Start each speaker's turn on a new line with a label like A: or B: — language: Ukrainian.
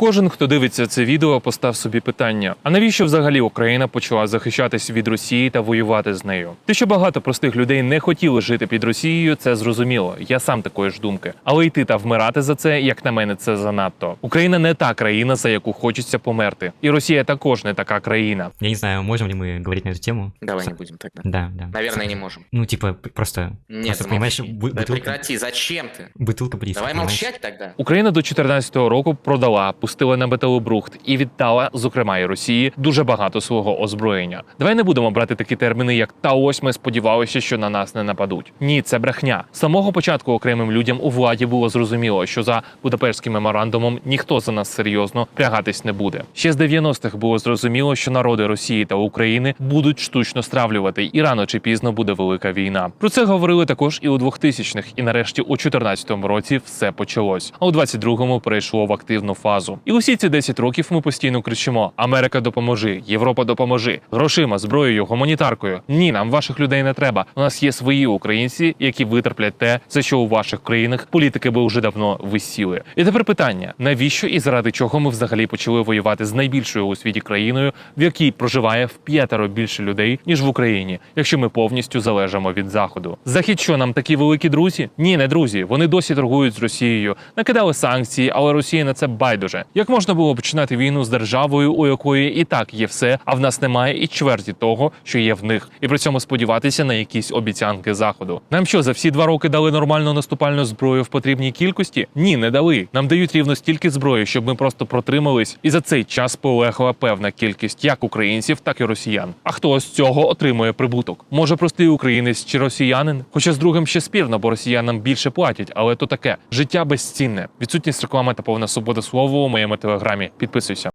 A: Кожен, хто дивиться це відео, постав собі питання: а навіщо взагалі Україна почала захищатись від Росії та воювати з нею? Те, що багато простих людей не хотіли жити під Росією, це зрозуміло. Я сам такої ж думки. Але йти та вмирати за це, як на мене, це занадто. Україна не та країна, за яку хочеться померти, і Росія також не така країна.
B: Я не знаю, можем ли мы говорить на эту тему.
C: Давай
B: С-
C: не будем тогда.
B: Да, да.
C: Наверное, не можем.
B: Ну, типа, п- просто,
C: Нет,
B: просто
C: замолчи.
B: понимаешь, бы-
C: Да
B: бутылка,
C: прекрати, зачем ты?
B: бутылка близко,
C: Давай
B: понимаешь?
C: молчать тогда.
A: Україна до 14-го року продала, пустила на металобрухт і віддала, зокрема і Росії, дуже багато свого озброєння. Давай не будемо брати такі терміни, як та ось ми сподівалися, що на нас не нападуть. Ні, це брехня. З самого початку окремим людям у владі було зрозуміло, що за Будапештським меморандумом ніхто за нас серйозно прягатись не буде. Ще з 90-х було зрозуміло, що народи Росії та України будуть штучно стравлювати, і рано чи пізно буде велика війна. Про це говорили також і у 2000-х, і нарешті у 2014 році все почалось. А у 22-му перейшло в активну фазу. І усі ці 10 років ми постійно кричимо: Америка допоможи, Європа допоможи, грошима, зброєю, гуманітаркою. Ні, нам ваших людей не треба. У нас є свої українці, які витерплять те, за що у ваших країнах політики би вже давно висіли. І тепер питання: навіщо і заради чого ми взагалі почали воювати з найбільшою у світі країною, в якій проживає в п'ятеро більше людей ніж в Україні, якщо ми повністю залежимо від заходу? Захід, що нам такі великі друзі? Ні, не друзі. Вони досі торгують з Росією, накидали санкції, але Росія на це байдуже. Як можна було починати війну з державою, у якої і так є все, а в нас немає і чверті того, що є в них, і при цьому сподіватися на якісь обіцянки заходу. Нам що за всі два роки дали нормальну наступальну зброю в потрібній кількості? Ні, не дали. Нам дають рівно стільки зброї, щоб ми просто протримались, і за цей час полегла певна кількість як українців, так і росіян. А хто з цього отримує прибуток? Може, простий українець чи росіянин? Хоча з другим ще спірно, бо росіянам більше платять, але то таке життя безцінне. Відсутність реклами та повна свобода слова у моєму телеграмі. Підписуйся.